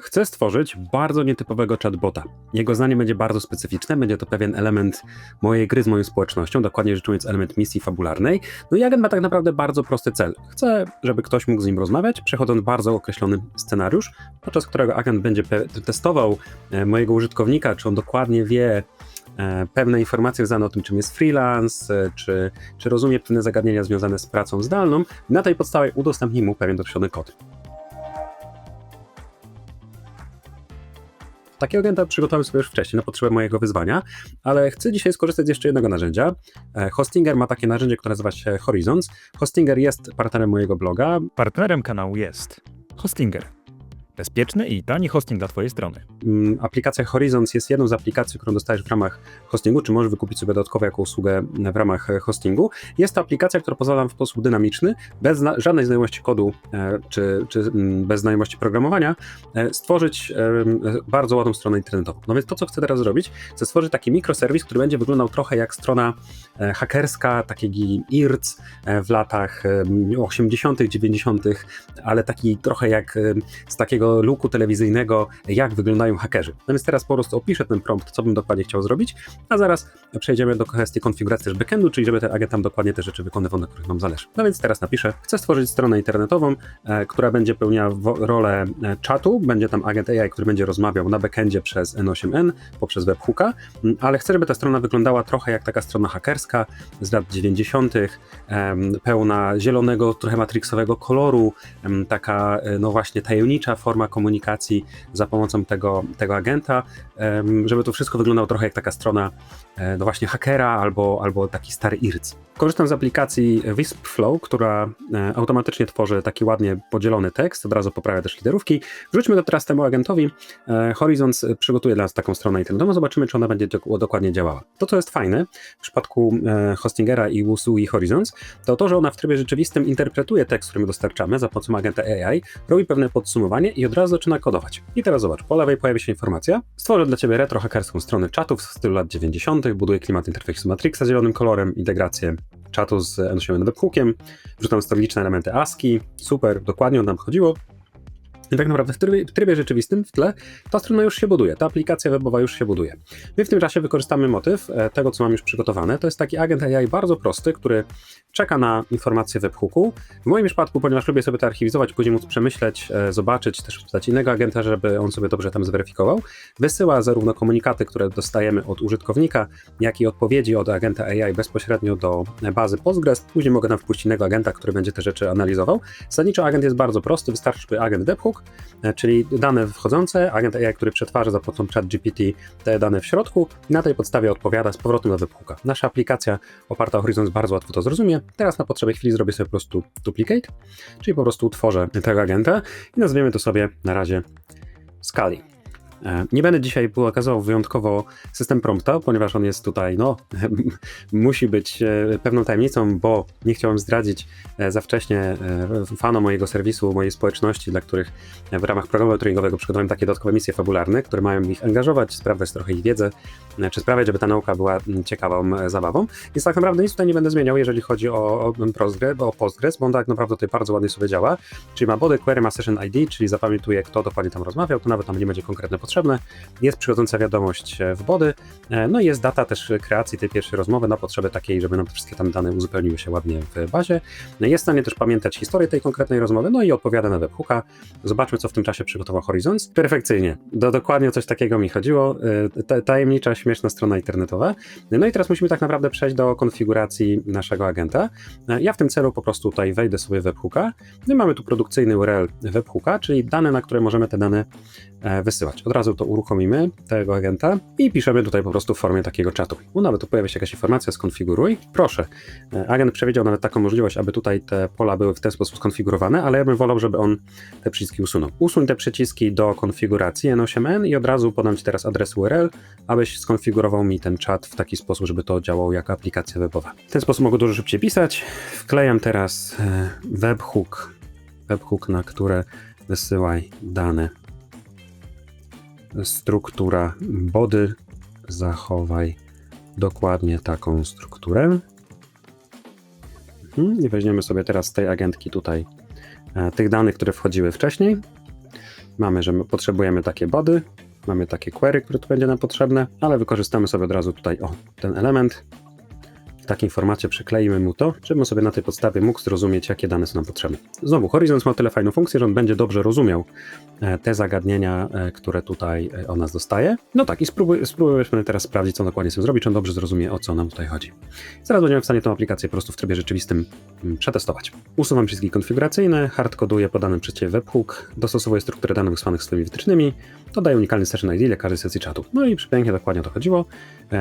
Chcę stworzyć bardzo nietypowego chatbota. Jego zdanie będzie bardzo specyficzne, będzie to pewien element mojej gry z moją społecznością, dokładnie rzecz ujmując element misji fabularnej. No i agent ma tak naprawdę bardzo prosty cel. Chcę, żeby ktoś mógł z nim rozmawiać, przechodząc bardzo określony scenariusz, podczas którego agent będzie testował e, mojego użytkownika, czy on dokładnie wie, e, pewne informacje znane o tym, czym jest freelance, e, czy, czy rozumie pewne zagadnienia związane z pracą zdalną. Na tej podstawie udostępni mu pewien określony kod. Takiego agenta przygotowałem sobie już wcześniej na potrzebę mojego wyzwania, ale chcę dzisiaj skorzystać z jeszcze jednego narzędzia. E, Hostinger ma takie narzędzie, które nazywa się Horizons. Hostinger jest partnerem mojego bloga. Partnerem kanału jest Hostinger. Bezpieczny i tani hosting dla Twojej strony. Mm, Aplikacja Horizons jest jedną z aplikacji, którą dostajesz w ramach hostingu, czy możesz wykupić sobie dodatkowo jako usługę w ramach e, hostingu. Jest to aplikacja, która pozwala w sposób dynamiczny, bez żadnej znajomości kodu, e, czy, czy mm, bez znajomości programowania, e, stworzyć bardzo ładną stronę internetową. No więc to, co chcę teraz zrobić, chcę stworzyć taki mikroserwis, który będzie wyglądał trochę jak strona hakerska, takiego IRC w latach e, 80., 90., ale taki trochę jak z takiego luku telewizyjnego, jak wyglądają hakerzy. No więc teraz po prostu opiszę ten prompt, co bym dokładnie chciał zrobić, a zaraz przejdziemy do kwestii konfiguracji też backendu, czyli żeby ten agent tam dokładnie te rzeczy wykonywał, na których nam zależy. No więc teraz napiszę, chcę stworzyć stronę internetową, e, która będzie pełniała wo- rolę e, czatu, będzie tam agent AI, który będzie rozmawiał na backendzie przez N8N, poprzez webhooka, m, ale chcę, żeby ta strona wyglądała trochę jak taka strona hakerska z lat 90., em, pełna zielonego, trochę matrixowego koloru, taka, e, no właśnie, tajemnicza forma komunikacji za pomocą tego, tego agenta, żeby to wszystko wyglądało trochę jak taka strona, no właśnie, hakera albo, albo taki stary IRC. Korzystam z aplikacji Wisp Flow, która e, automatycznie tworzy taki ładnie podzielony tekst, od razu poprawia też literówki. Wrzućmy to teraz temu agentowi. E, Horizons przygotuje dla nas taką stronę internetową, zobaczymy, czy ona będzie dok- dokładnie działała. To, co jest fajne w przypadku Hostingera i usługi Horizons, to to, że ona w trybie rzeczywistym interpretuje tekst, który my dostarczamy za pomocą agenta AI, robi pewne podsumowanie i od razu zaczyna kodować. I teraz zobacz, po lewej pojawi się informacja. Stworzę dla Ciebie retro-hakerską stronę czatów w stylu lat 90., buduję klimat interfejsu Matrixa zielonym kolorem, integrację czatu z N8 webhookiem, wrzucam strategiczne elementy ASCII, super, dokładnie o nam chodziło. I tak naprawdę w trybie, w trybie rzeczywistym w tle ta strona już się buduje, ta aplikacja webowa już się buduje. My w tym czasie wykorzystamy motyw e, tego, co mam już przygotowane. To jest taki agent AI bardzo prosty, który czeka na informacje webhooku. W moim przypadku, ponieważ lubię sobie to archiwizować, później móc przemyśleć, e, zobaczyć, też wpisać innego agenta, żeby on sobie dobrze tam zweryfikował, wysyła zarówno komunikaty, które dostajemy od użytkownika, jak i odpowiedzi od agenta AI bezpośrednio do bazy Postgres. Później mogę tam wpuścić innego agenta, który będzie te rzeczy analizował. Zasadniczo agent jest bardzo prosty, wystarczy agent webhook, e, czyli dane wchodzące, agent AI, który przetwarza za pomocą ChatGPT te dane w środku i na tej podstawie odpowiada z powrotem na webhooka. Nasza aplikacja oparta o Horizons bardzo łatwo to zrozumie. Teraz na potrzeby chwili zrobię sobie po prostu duplicate, czyli po prostu utworzę tego agenta i nazwiemy to sobie na razie Scali. E, Nie będę dzisiaj pokazywał wyjątkowo system prompta, ponieważ on jest tutaj, no, musi być e, pewną tajemnicą, bo nie chciałem zdradzić e, za wcześnie fanom mojego serwisu, mojej społeczności, dla których w ramach programu treningowego przygotowałem takie dodatkowe misje fabularne, które mają ich angażować, sprawdzać trochę ich wiedzę, czy sprawiać, żeby ta nauka była ciekawą zabawą. Więc tak naprawdę nic tutaj nie będę zmieniał, jeżeli chodzi o, Postgres, o Postgres, bo on tak naprawdę tutaj bardzo ładnie sobie działa. Czyli ma body query, ma session ID, czyli zapamiętuje, kto dokładnie tam rozmawiał, to nawet tam nie będzie konkretnie potrzebne. Jest przychodząca wiadomość e, w body, e, no i jest data też kreacji tej pierwszej rozmowy na potrzeby takiej, żeby nam wszystkie tam dane uzupełniły się ładnie w bazie. Jest w stanie też pamiętać historię tej konkretnej rozmowy, no i odpowiada na webhooka. Zobaczmy, co w tym czasie przygotował Horizons. Perfekcyjnie. Do dokładnie coś takiego mi chodziło. E, ta- Tajemnicza, śmieszna strona internetowa. No i teraz musimy tak naprawdę przejść do konfiguracji naszego agenta. E, Ja w tym celu po prostu tutaj wejdę sobie webhooka. No i mamy tu produkcyjny URL webhooka, czyli dane, na które możemy te dane e, wysyłać. Od razu to uruchomimy, tego agenta i piszemy tutaj po prostu w formie takiego czatu. No nawet tu pojawia się jakaś informacja, skonfiguruj. Proszę. E, Agent przewidział nawet taką możliwość, aby tutaj te pola były w ten sposób skonfigurowane, ale ja bym wolał, żeby on te przyciski usunął. Usuń te przyciski do konfiguracji N8N i od razu podam Ci teraz adres URL, abyś skonfigurował mi ten czat w taki sposób, żeby to działało jako aplikacja webowa. W ten sposób mogę dużo szybciej pisać. Wklejam teraz e, webhook, webhook, na które wysyłaj dane. Struktura body, zachowaj dokładnie taką strukturę. Mhm, I weźmiemy sobie teraz z tej agentki tutaj e, tych danych, które wchodziły wcześniej. Mamy, że my potrzebujemy takie body, mamy takie query, które tu będzie nam potrzebne, ale wykorzystamy sobie od razu tutaj o, ten element. W takim formacie przykleimy mu to, żeby on sobie na tej podstawie mógł zrozumieć, jakie dane są nam potrzebne. Znowu, Horizons ma tyle fajną funkcję, że on będzie dobrze rozumiał e, te zagadnienia, e, które tutaj e, o nas dostaje. No tak, i spróbuj, spróbujmy teraz sprawdzić, co dokładnie z tym zrobi, czy on dobrze zrozumie, o co nam tutaj chodzi. Zaraz będziemy w stanie tę aplikację po prostu w trybie rzeczywistym mm, przetestować. Usuwam przyciski konfiguracyjne, hardkoduję podany przez Ciebie webhook, dostosowuję strukturę danych wysłanych swoimi wytycznymi, dodaję unikalny session ID dla każdej sesji czatu. No i przepięknie dokładnie to chodziło.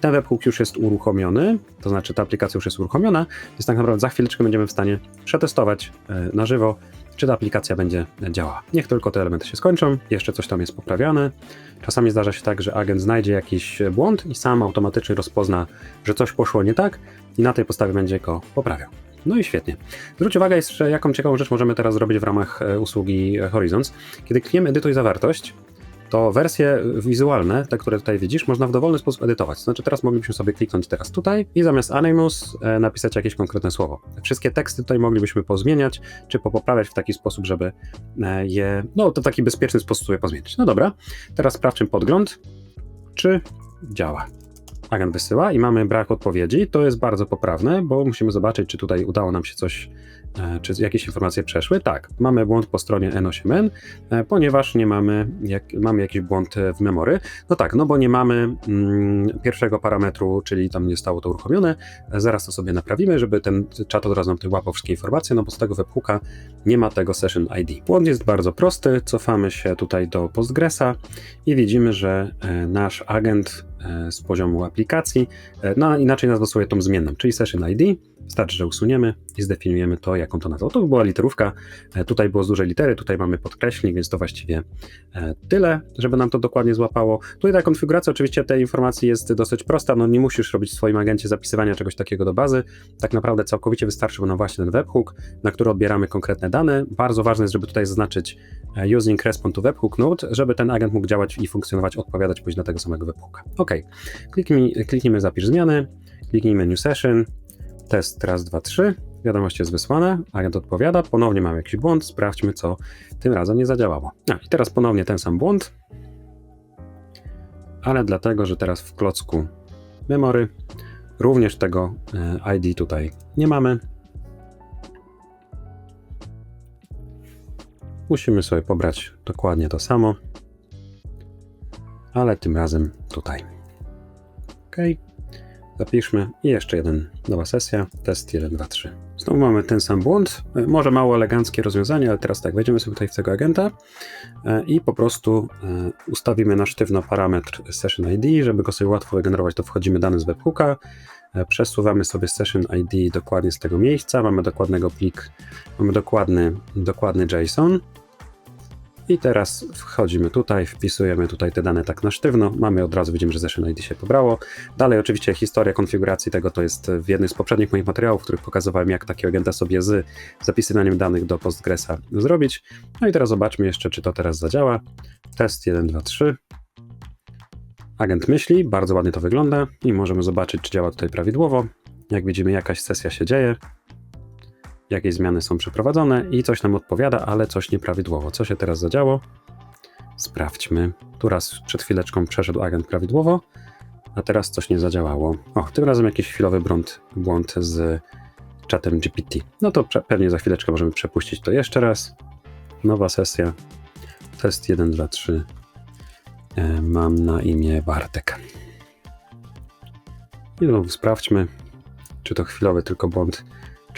Ten webhook już jest uruchomiony, to znaczy ta aplikacja już jest uruchomiona, więc tak naprawdę za chwileczkę będziemy w stanie przetestować e, na żywo, czy ta aplikacja będzie działała. Niech tylko te elementy się skończą, jeszcze coś tam jest poprawiane. Czasami zdarza się tak, że agent znajdzie jakiś błąd i sam automatycznie rozpozna, że coś poszło nie tak i na tej podstawie będzie go poprawiał. No i świetnie. Zwróć uwagę jeszcze, jaką ciekawą rzecz możemy teraz zrobić w ramach e, usługi e, Horizons. Kiedy klikniemy edytuj zawartość, to wersje wizualne, te, które tutaj widzisz, można w dowolny sposób edytować. To znaczy teraz moglibyśmy sobie kliknąć teraz tutaj i zamiast Animus e, napisać jakieś konkretne słowo. Wszystkie teksty tutaj moglibyśmy pozmieniać, czy popoprawiać w taki sposób, żeby e, je, no to taki bezpieczny sposób sobie pozmieniać. No dobra, teraz sprawdźmy podgląd, czy działa. Agent wysyła i mamy brak odpowiedzi. To jest bardzo poprawne, bo musimy zobaczyć, czy tutaj udało nam się coś, czy jakieś informacje przeszły. Tak, mamy błąd po stronie N8N, e, ponieważ nie mamy, jak, mamy jakiś błąd e, w memory. No tak, no bo nie mamy mm, pierwszego parametru, czyli tam nie stało to uruchomione. E, Zaraz to sobie naprawimy, żeby ten czat od razu nam łapał wszystkie informacje, no bo z tego webhooka nie ma tego session ID. Błąd jest bardzo prosty, cofamy się tutaj do Postgresa i widzimy, że e, nasz agent e, z poziomu aplikacji, e, no inaczej nazwę sobie tą zmienną, czyli session ID. Wystarczy, że usuniemy i zdefiniujemy to, jaką to nazwą. To była literówka, e, tutaj było z dużej litery, tutaj mamy podkreślnik, więc to właściwie e, tyle, żeby nam to dokładnie złapało. Tutaj ta konfiguracja oczywiście tej informacji jest dosyć prosta, no nie musisz robić w swoim agencie zapisywania czegoś takiego do bazy. Tak naprawdę całkowicie wystarczy nam właśnie ten webhook, na który odbieramy konkretne dane. Bardzo ważne jest, żeby tutaj zaznaczyć e, using respond to webhook node, żeby ten agent mógł działać i funkcjonować, odpowiadać później na tego samego webhooka. Ok, kliknij, kliknijmy zapisz zmiany, kliknijmy new session, test raz, dwa, trzy, wiadomość jest wysłana, agent odpowiada, ponownie mamy jakiś błąd, sprawdźmy co tym razem nie zadziałało. A, i teraz ponownie ten sam błąd, ale dlatego, że teraz w klocku memory również tego e, ID tutaj nie mamy. Musimy sobie pobrać dokładnie to samo, ale tym razem tutaj. OK. Zapiszmy i jeszcze jeden, nowa sesja, test 1, 2, 3. Znowu mamy ten sam błąd, e, może mało eleganckie rozwiązanie, ale teraz tak, wejdziemy sobie tutaj w tego agenta e, i po prostu e, ustawimy na sztywno parametr session ID, żeby go sobie łatwo wygenerować, to wchodzimy dane z webhooka, przesuwamy sobie session ID dokładnie z tego miejsca, mamy dokładnego plik, mamy dokładny, dokładny JSON, i teraz wchodzimy tutaj, wpisujemy tutaj te dane tak na sztywno. Mamy od razu, widzimy, że Session ID się pobrało. Dalej oczywiście historia konfiguracji tego to jest w jednym z poprzednich moich materiałów, w których pokazywałem, jak takiego agenta sobie z zapisywaniem danych do Postgresa zrobić. No i teraz zobaczmy jeszcze, czy to teraz zadziała. Test 1, 2, 3. Agent myśli, bardzo ładnie to wygląda i możemy zobaczyć, czy działa tutaj prawidłowo. Jak widzimy, jakaś sesja się dzieje jakieś zmiany są przeprowadzone i coś nam odpowiada, ale coś nieprawidłowo. Co się teraz zadziało? Sprawdźmy. Tu raz przed chwileczką przeszedł agent prawidłowo, a teraz coś nie zadziałało. O, tym razem jakiś chwilowy błąd, błąd z czatem GPT. No to pewnie za chwileczkę możemy przepuścić to jeszcze raz. Nowa sesja. Test 1, 2, 3. E, Mam na imię Bartek. I znowu sprawdźmy, czy to chwilowy tylko błąd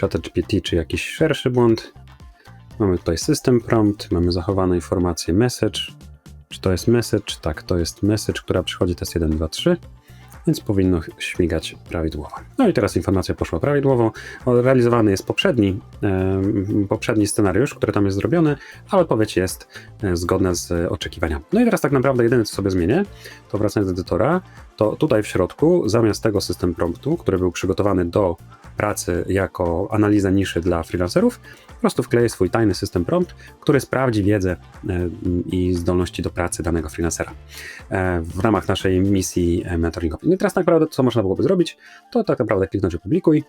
ChatGPT, czy jakiś szerszy błąd. Mamy tutaj system prompt, mamy zachowane informacje message. Czy to jest message? Tak, to jest message, która przychodzi test 1, 2, 3, więc powinno śmigać prawidłowo. No i teraz informacja poszła prawidłowo. Realizowany jest poprzedni, poprzedni scenariusz, który tam jest zrobiony, ale odpowiedź jest e, zgodna z oczekiwaniami. No i teraz tak naprawdę jedyne, co sobie zmienię, to wracając do edytora, to tutaj w środku, zamiast tego system promptu, który był przygotowany do pracy jako analiza niszy dla freelancerów, po prostu wkleję swój tajny system prompt, który sprawdzi wiedzę e, i zdolności do pracy danego freelancera e, w ramach naszej misji mentoringowej. Teraz tak naprawdę, co można byłoby zrobić, to tak naprawdę kliknąć opublikuj,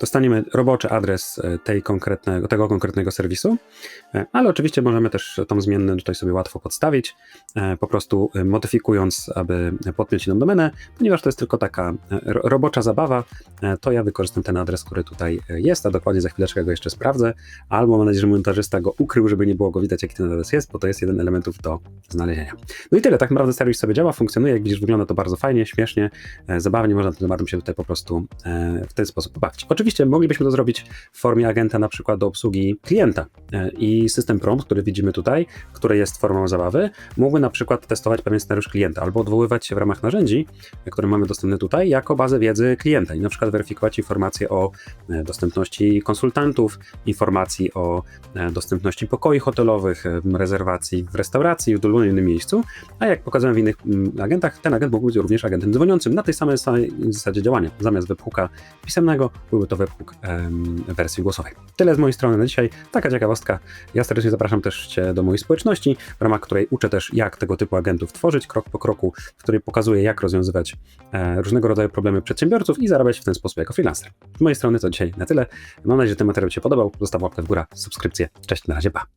dostaniemy roboczy adres e, tej konkretnego, tego konkretnego serwisu, e, ale oczywiście możemy też tą zmiennę tutaj sobie łatwo podstawić, e, po prostu modyfikując, aby podpiąć inną domenę, ponieważ to jest tylko taka ro- robocza zabawa, to ja wykorzystam ten adres, który tutaj jest, a dokładnie za chwileczkę go jeszcze sprawdzę, albo mam nadzieję, że montażysta go ukrył, żeby nie było go widać, jaki ten adres jest, bo to jest jeden elementów do znalezienia. No i tyle, tak naprawdę serwis sobie działa, funkcjonuje, jak widzisz, wygląda to bardzo fajnie, śmiesznie, zabawnie, można tym tematem się tutaj po prostu e, w ten sposób pobawić. Oczywiście moglibyśmy to zrobić w formie agenta na przykład do obsługi klienta e, i system prompt, który widzimy tutaj, który jest formą zabawy, mógłby na przykład testować pewien scenariusz klienta albo odwoływać się w ramach narzędzi, e, które mamy dostępne tutaj, jako bazę wiedzy klienta i na przykład weryfikować informacje o e, dostępności konsultantów, informacji o e, dostępności pokoi hotelowych, e, rezerwacji w restauracji, w dowolnym innym miejscu, a jak pokazałem w innych mm, agentach, ten agent mógł być również agentem dzwoniącym na tej samej, samej zasadzie działania. Zamiast webhooka pisemnego, byłby to webhook em, wersji głosowej. Tyle z mojej strony na dzisiaj. Taka ciekawostka. Ja serdecznie zapraszam też Cię do mojej społeczności, w ramach której uczę też, jak tego typu agentów tworzyć krok po kroku, w której pokazuję, jak rozwiązywać e, różnego rodzaju problemy przedsiębiorców i zarabiać w ten sposób jako freelancer. Z mojej strony to dzisiaj na tyle. Mam nadzieję, że ten materiał Ci się podobał. Zostaw łapkę w górę, subskrypcję. Cześć, na razie, pa.